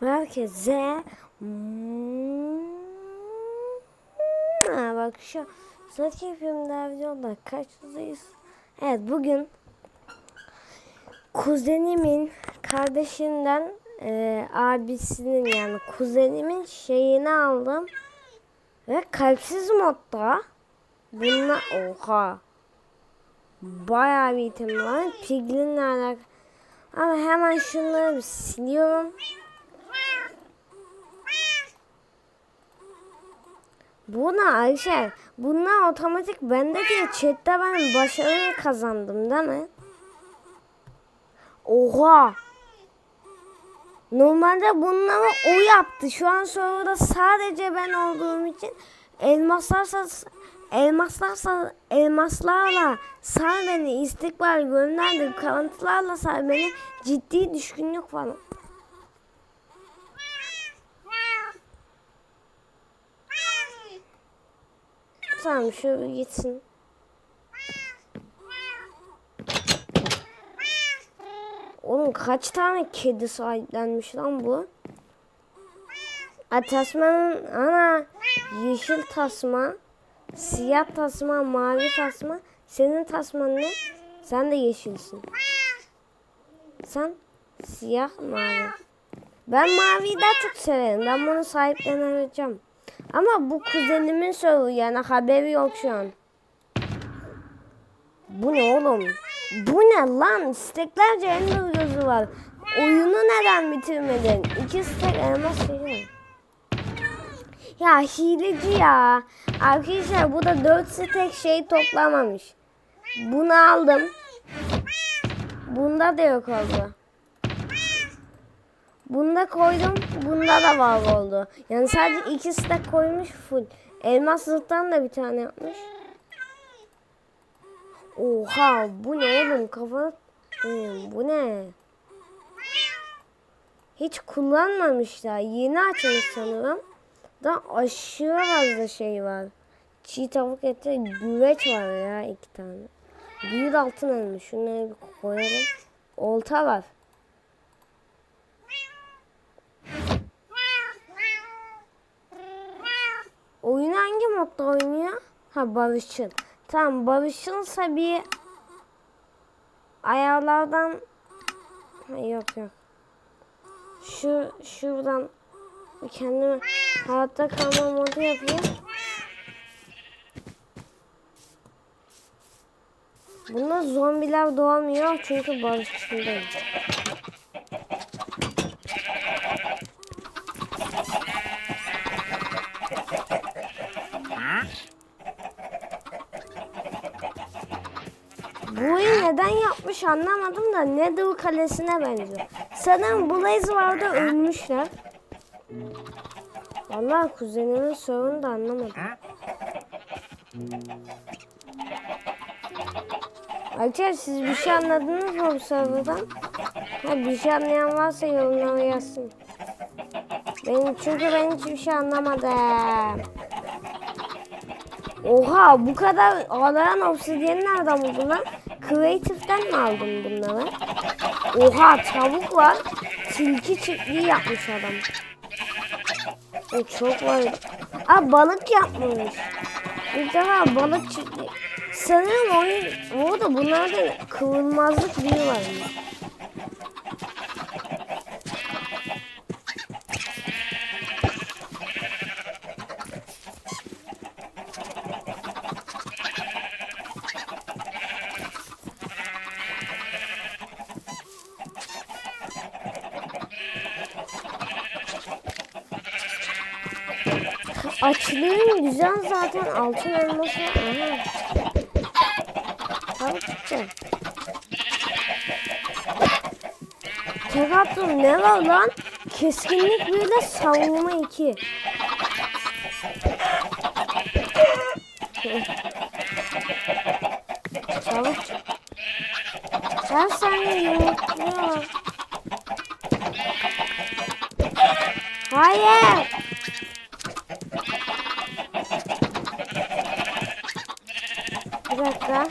Herkese Hmm. ha, bak şu Sıradaki yapıyorum videoda kaçtayız? Evet bugün kuzenimin kardeşinden e, abisinin yani kuzenimin şeyini aldım ve kalpsiz modda bununla oha bayağı bir item var. Piglin'le alakalı. Ama hemen şunları bir siliyorum. Buna Ayşe, bunlar otomatik bende diye chatte ben başarılı kazandım değil mi? Oha! Normalde bunları o yaptı. Şu an sonra sadece ben olduğum için elmaslarsa elmaslarsa elmaslarla sar beni istikbal gönderdi. Kalıntılarla sar beni ciddi düşkünlük falan. Tamam şu gitsin. Oğlum kaç tane kedi sahiplenmiş lan bu? A, tasmanın ana yeşil tasma, siyah tasma, mavi tasma. Senin tasman ne? Sen de yeşilsin. Sen siyah mavi. Ben maviyi daha çok severim. Ben bunu sahipleneceğim. Ama bu kuzenimin soru yani haberi yok şu an. Bu ne oğlum? Bu ne lan? Steklerce ender gözü var. Oyunu neden bitirmedin? İki stek elmas şeyi? Ya hileci ya. Arkadaşlar bu da 4 stek şey toplamamış. Bunu aldım. Bunda da yok oldu. Bunda koydum. Bunda da var oldu. Yani sadece iki stack koymuş full. Elmas zırhtan da bir tane yapmış. Oha bu ne oğlum kafa Hmm, bu ne? Hiç kullanmamışlar. Yeni açmış sanırım. Da aşırı fazla şey var. Çiğ tavuk eti, güveç var ya iki tane. Büyük altın elma. Şunları bir koyalım. Olta var. Oyun hangi modda oynuyor? Ha barışçıl. Tamam barışçılsa bir ayarlardan ha, yok yok. Şu şuradan kendime hayatta kalma modu yapayım. Bunda zombiler doğamıyor çünkü barışçıldayım. Bu anlamadım da Nether kalesine benziyor. Sanırım Blaze vardı ölmüşler. Vallahi kuzenimin sorunu da anlamadım. Arkadaşlar siz bir şey anladınız mı bu sorudan? Ha, bir şey anlayan varsa yorumlara yazsın. Ben, çünkü ben hiçbir şey anlamadım. Oha bu kadar ağlayan obsidiyeni nereden buldun lan? Creative'den mi aldın bunları? Oha tavuk var. Tilki çiftliği yapmış adam. E, çok var. Aa balık yapmış. Bir defa balık çiftliği. Sanırım oyun orada bunlarda kıvılmazlık bir varmış. Açlığın güzel zaten altın elması. Aha. Tabii çıktı. Tek attım ne var lan? Keskinlik bir de savunma iki. Çabuk. Her saniye yumurtluyor. Bir.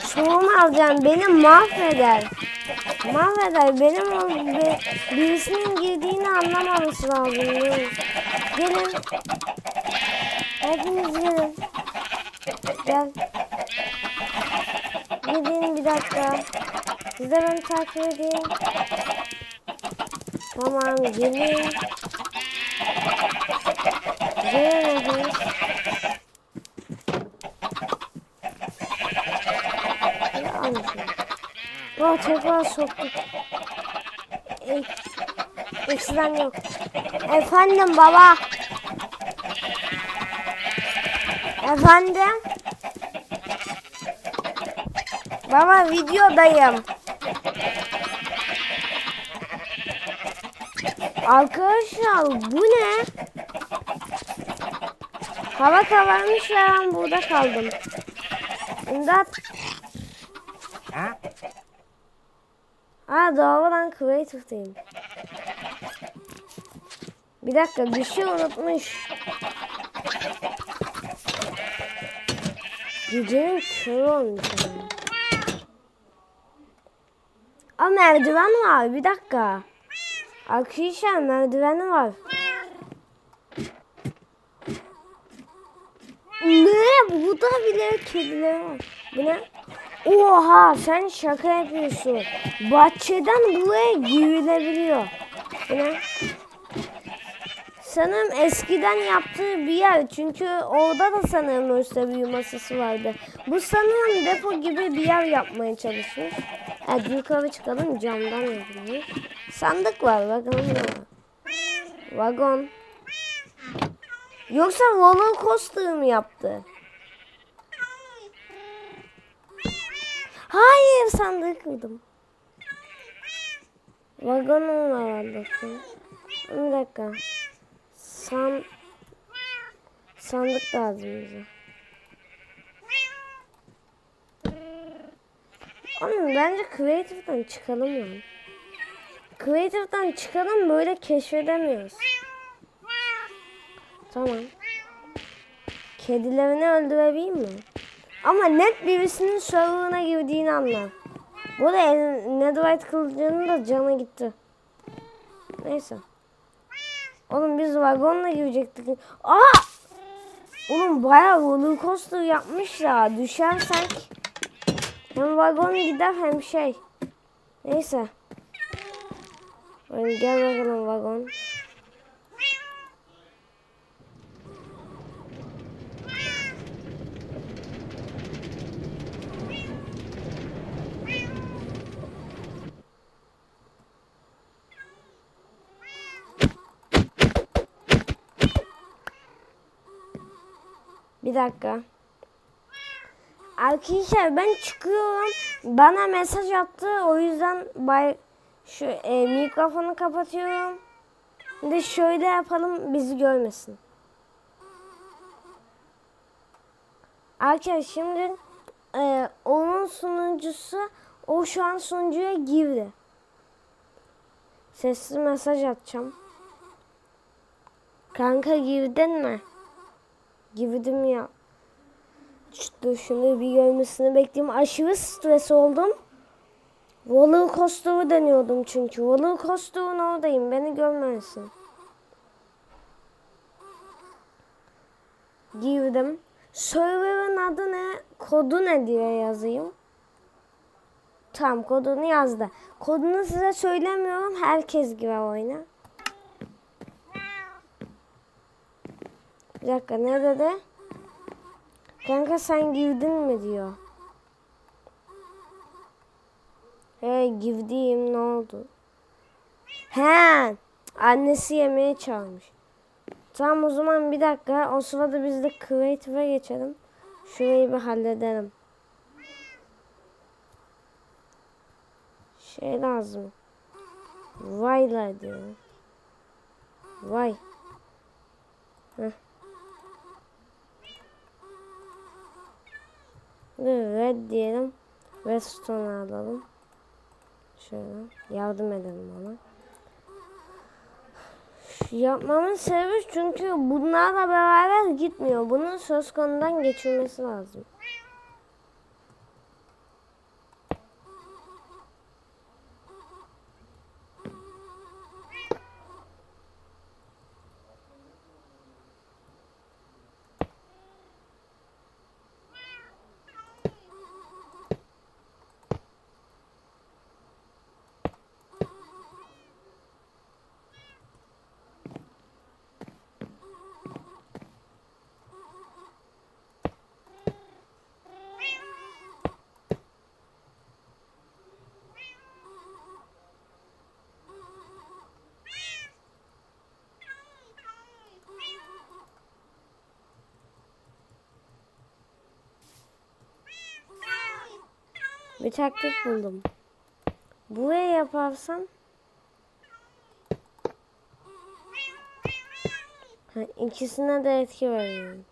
Soğum alacağım. Beni mahveder. Mahveder benim o bir, birisinin girdiğini anlamaması lazım. Gelin. Hepiniz gelin. Gel. Gidin bir dakika. Siz de beni takip edin. Tamam gelin. Anlaşıldı. Oh tekrar soktuk. E, Ekstrem yok. Efendim baba. Efendim. Baba videodayım. Arkadaşlar bu ne? Hava kararmış ve ben burada kaldım. İmdat. Ha doğrudan Creative'deyim. Bir dakika bir şey unutmuş. Gecenin körü olmuş. Aa merdiven var bir dakika. Arkadaşlar merdiveni var. Ne? Bu da bile kediler var. Bu ne? Oha sen şaka yapıyorsun. Bahçeden buraya girilebiliyor. Bu ne? Sanırım eskiden yaptığı bir yer. Çünkü orada da sanırım öyle büyü masası vardı. Bu sanırım depo gibi bir yer yapmaya çalışmış. Hadi yukarı çıkalım camdan yapılmış. Sandık var bakalım ne var. Vagon. Yoksa roller coaster mı yaptı? Hayır sandık kırdım. Vagonum var doktor. Bir dakika. San sandık lazım bize. Oğlum bence Creative'dan çıkalım yani. Creative'dan çıkalım böyle keşfedemiyoruz. Tamam. Kedilerini öldürebileyim mi? Ama net birisinin serverına girdiğini anlar. Bu da Netherite kılıcının da canı gitti. Neyse. Oğlum biz vagonla girecektik. Aa! Oğlum bayağı roller coaster yapmış ya. Düşersek hem vagon gider hem şey. Neyse. Hadi gel bakalım vagon. Bir dakika. Arkadaşlar ben çıkıyorum. Bana mesaj attı. O yüzden bay şu e, mikrofonu kapatıyorum. De şöyle yapalım bizi görmesin. Arkadaşlar şimdi e, onun sunucusu o şu an sunucuya girdi. Sesli mesaj atacağım. Kanka girdin mi? Girdim ya. İşte şunu bir görmesini bekleyeyim. Aşırı stres oldum. Roller coaster'ı deniyordum çünkü. Roller coaster'ın oradayım. Beni görmesin. Girdim. Server'ın adı ne? Kodu ne diye yazayım. Tamam kodunu yazdı. Kodunu size söylemiyorum. Herkes girer oyuna. Bir dakika ne dedi? Kanka sen girdin mi diyor. He girdim ne oldu? He annesi yemeğe çağırmış. Tamam o zaman bir dakika o sırada biz de Creative'e geçelim. Şurayı bir halledelim. Şey lazım. Vayla diyorum. Vay. Heh. Ve red diyelim. Redstone alalım. Şöyle yardım edelim ona. Yapmamın sebebi çünkü bunlarla beraber gitmiyor. Bunun söz konudan geçirmesi lazım. Bir taktik buldum. Buraya yaparsam ha, ikisine de etki veriyorum.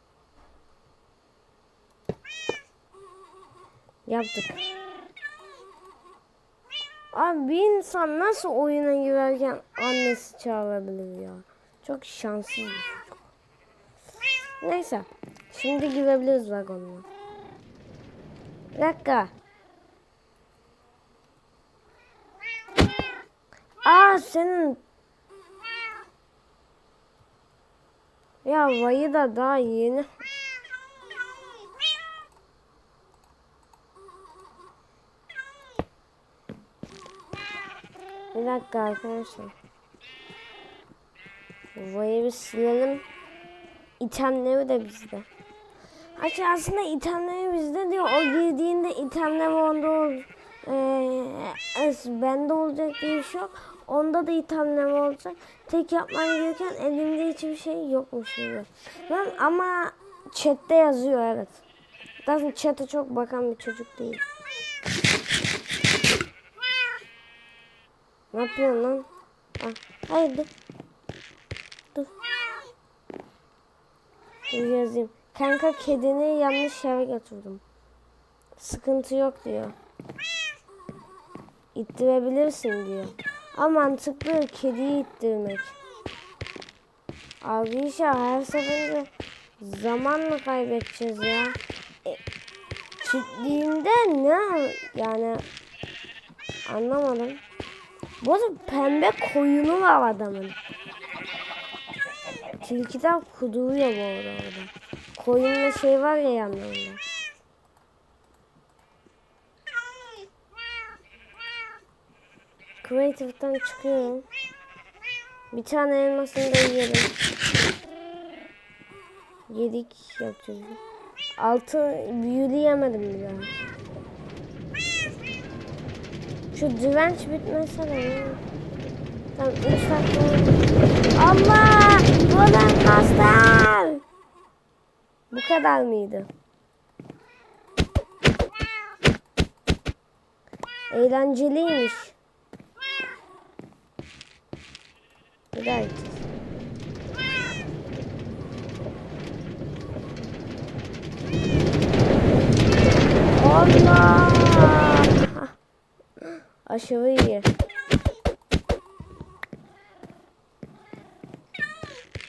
Yaptık. Abi bir insan nasıl oyuna girerken annesi çağırabilir ya? Çok şanssız. Neyse. Şimdi girebiliriz vagonuna. Bir dakika. Aa senin Ya vayı da daha yeni. Bir dakika arkadaşlar. Vayı bir silelim. İtemleri de bizde. Açı aslında itemleri bizde diyor. O girdiğinde itemler onda ol, ee, bende olacak diye bir şey yok. Onda da itemler olacak. Tek yapman gereken elimde hiçbir şey yokmuş gibi. Ben ama chatte yazıyor evet. Zaten chat'e çok bakan bir çocuk değil. Ne yapıyorsun lan? Ah, hayır dur. Dur. Dur yazayım. Kanka kedini yanlış yere götürdüm. Sıkıntı yok diyor. İttirebilirsin diyor. Ama mantıklı kediyi ittirmek. Arkadaşlar her seferinde zaman mı kaybedeceğiz ya? E, çiftliğinde ne yani anlamadım. Bu arada pembe koyunu var adamın. Tilkiler kuduruyor bu arada orada. Koyunla şey var ya yanlarında. Creative'dan çıkıyorum. Bir tane elmasını da yiyelim. Yedik yapacağız. Altı büyülü yemedim bir. Şu direnç bitmese de ya. Tamam 3 dakika. Allah! Golden Master! Bu kadar mıydı? Eğlenceliymiş. Gideceğiz. Allah! Aşırı iyi.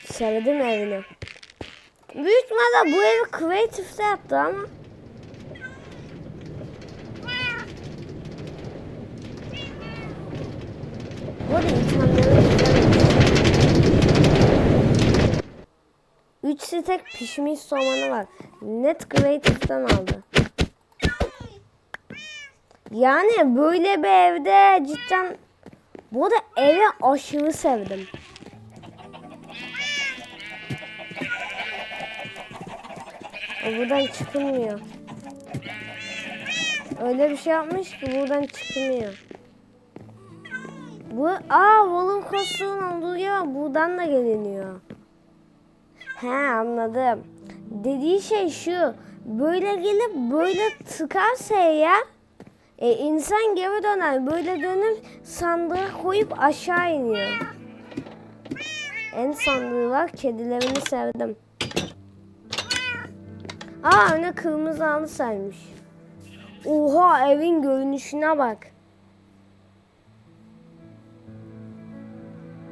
Sevdim evini. Büyük ihtimalle bu evi Creative'de yaptı ama. Bu arada itemleri güzelmiş. 3 stek pişmiş soğanı var. Net Creative'den aldı. Yani böyle bir evde cidden bu arada evi aşırı sevdim. Buradan çıkılmıyor. Öyle bir şey yapmış ki buradan çıkılmıyor. Bu aa Wolf Coast'un olduğu yer buradan da geliniyor. He anladım. Dediği şey şu. Böyle gelip böyle tıkarsa eğer e, insan geri döner. Böyle dönüp sandığa koyup aşağı iniyor. En sandığı var. Kedilerini sevdim. Aa öne kırmızı halı sermiş. Oha evin görünüşüne bak.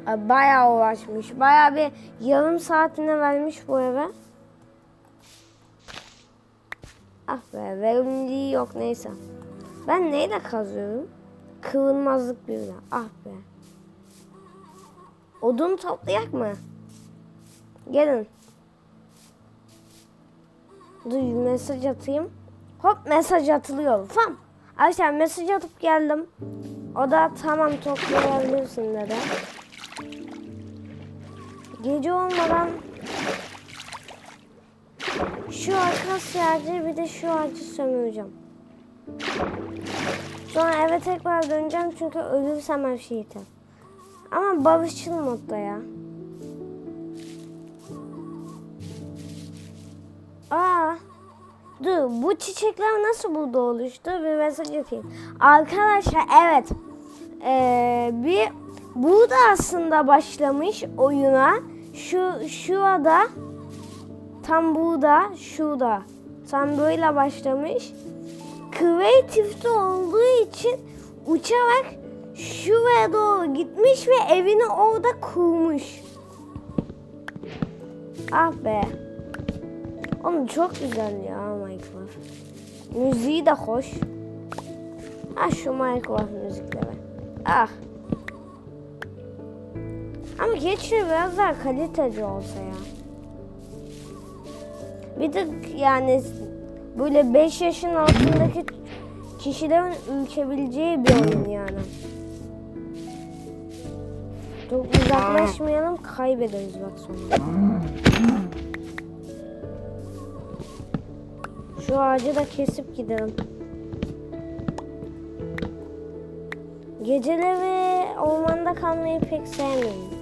Bayağı uğraşmış. Bayağı bir yarım saatine vermiş bu eve. Ah be verimliliği yok neyse. Ben neyle kazıyorum? Kıvılmazlık birle. Ah be. Odun toplayak mı? Gelin. Dur mesaj atayım. Hop mesaj atılıyor. Fam. Arkadaşlar mesaj atıp geldim. O da tamam toplayabilirsin dedi. Gece olmadan şu akasya ağacı bir de şu ağacı sömüreceğim. Sonra eve tekrar döneceğim çünkü ölürsem her şeyi yeter. Ama barışçıl modda ya. Aa, Dur bu çiçekler nasıl burada oluştu? Bir mesaj atayım. Arkadaşlar evet. Ee, bir burada aslında başlamış oyuna. Şu şurada tam burada şurada. Tam böyle başlamış. Creative'de olduğu için uçarak şuraya doğru gitmiş ve evini orada kurmuş. Ah be. Oğlum çok güzel ya Minecraft. Müziği de hoş. Ah şu Minecraft müzikleri. Ah. Ama keşke biraz daha kaliteli olsa ya. Bir de yani böyle 5 yaşın altındaki kişilerin ülkebileceği bir oyun yani. Çok uzaklaşmayalım kaybederiz bak sonra. Şu ağacı da kesip gidelim. Geceleri ormanda kalmayı pek sevmiyorum.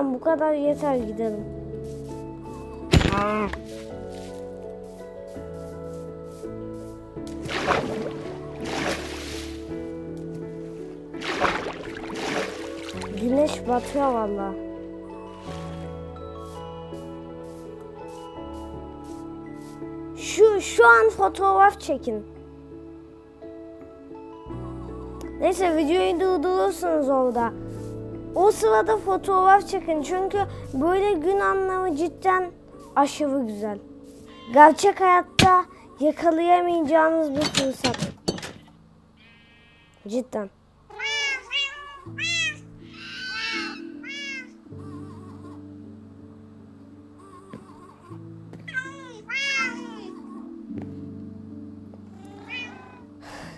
Tamam bu kadar yeter gidelim. Güneş batıyor valla. Şu şu an fotoğraf çekin. Neyse videoyu durdurursunuz orada. O sırada fotoğraf çekin çünkü böyle gün anlamı cidden aşırı güzel. Gerçek hayatta yakalayamayacağınız bir fırsat. Cidden.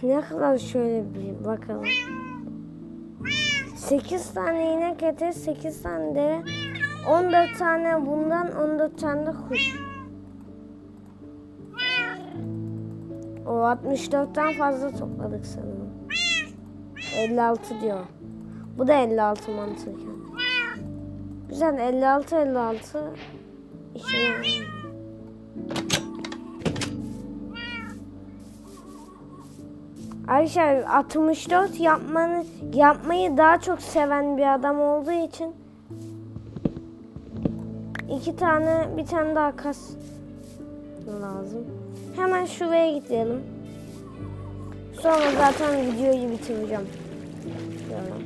Ne kadar şöyle bir bakalım. 8 tane inek eti, 8 tane deve, 14 tane bundan, 14 tane de kuş. O 64'ten fazla topladık sanırım. 56 diyor. Bu da 56 mantıken. Güzel 56 56 işine yarar. Ayşe 64 yapmanı yapmayı daha çok seven bir adam olduğu için iki tane bir tane daha kas lazım. Hemen şuraya gidelim. Sonra zaten videoyu bitireceğim. Diyorum.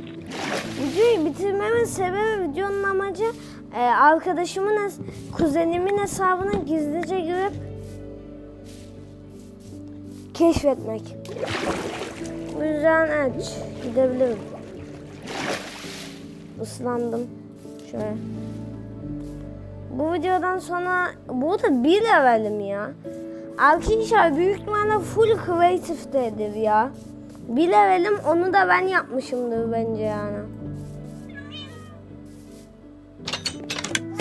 Videoyu bitirmemin sebebi videonun amacı e, arkadaşımın kuzenimin hesabına gizlice girip keşfetmek. Bu yüzden evet gidebilirim. Islandım. Şöyle. Bu videodan sonra bu da bir levelim ya. Arkadaşlar büyük ihtimalle full creative'dedir ya. Bir levelim onu da ben yapmışımdır bence yani.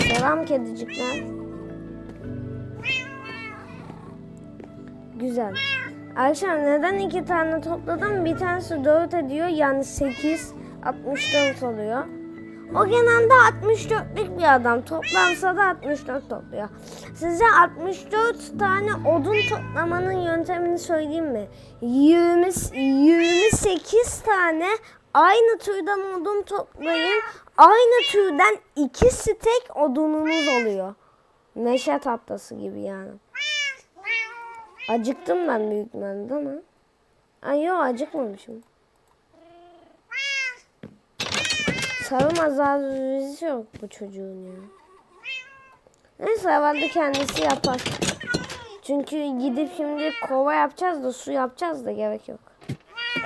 Selam kedicikler. Güzel. Arkadaşlar neden iki tane topladım? Bir tanesi 4 ediyor yani 8 64 oluyor. O genelde 64'lük bir adam. Toplansa da 64 topluyor. Size 64 tane odun toplamanın yöntemini söyleyeyim mi? 20, 28 tane aynı türden odun toplayın. Aynı türden 2 stek odununuz oluyor. Meşe tahtası gibi yani. Acıktım ben büyük ihtimalle ama. Ay yok acıkmamışım. Sarılma zararı yok bu çocuğun ya. Neyse herhalde kendisi yapar. Çünkü gidip şimdi kova yapacağız da su yapacağız da gerek yok.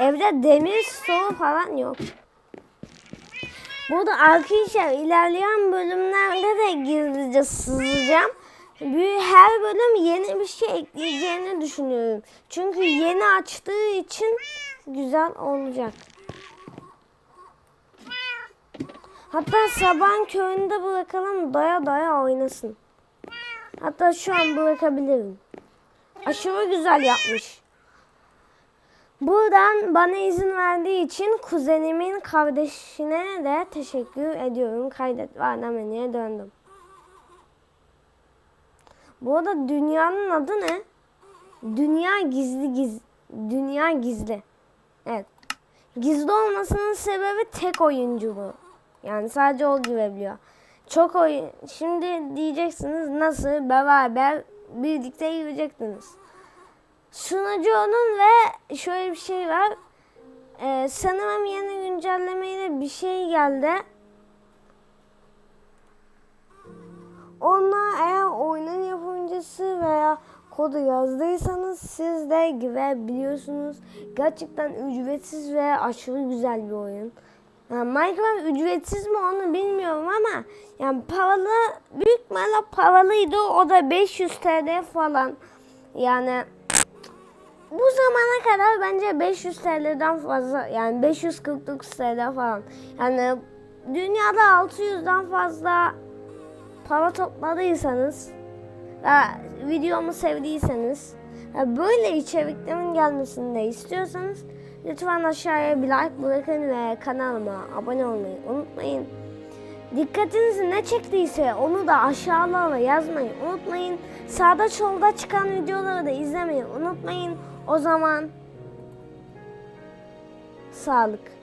Evde demir stoğu falan yok. Burada arkadaşlar ilerleyen bölümlerde de gizlice sızacağım. Her bölüm yeni bir şey ekleyeceğini düşünüyorum. Çünkü yeni açtığı için güzel olacak. Hatta sabahın köyünde bırakalım daya daya oynasın. Hatta şu an bırakabilirim. Aşırı güzel yapmış. Buradan bana izin verdiği için kuzenimin kardeşine de teşekkür ediyorum. Kaydet ve döndüm. Bu arada dünyanın adı ne? Dünya gizli giz Dünya gizli. Evet. Gizli olmasının sebebi tek oyuncu bu. Yani sadece o girebiliyor. Çok oyun. Şimdi diyeceksiniz nasıl beraber birlikte girecektiniz. Sunucunun ve şöyle bir şey var. Ee, sanırım yeni güncellemeyle bir şey geldi. Onlar eğer oyunun yapımcısı veya kodu yazdıysanız siz de girebiliyorsunuz. Gerçekten ücretsiz ve aşırı güzel bir oyun. Yani Minecraft ücretsiz mi onu bilmiyorum ama yani paralı büyük ihtimalle paralıydı o da 500 TL falan. Yani bu zamana kadar bence 500 TL'den fazla yani 549 TL falan. Yani dünyada 600'den fazla para topladıysanız ve videomu sevdiyseniz ve böyle içeriklerimin gelmesini de istiyorsanız lütfen aşağıya bir like bırakın ve kanalıma abone olmayı unutmayın. Dikkatinizi ne çektiyse onu da aşağılara yazmayı unutmayın. Sağda solda çıkan videoları da izlemeyi unutmayın. O zaman sağlık.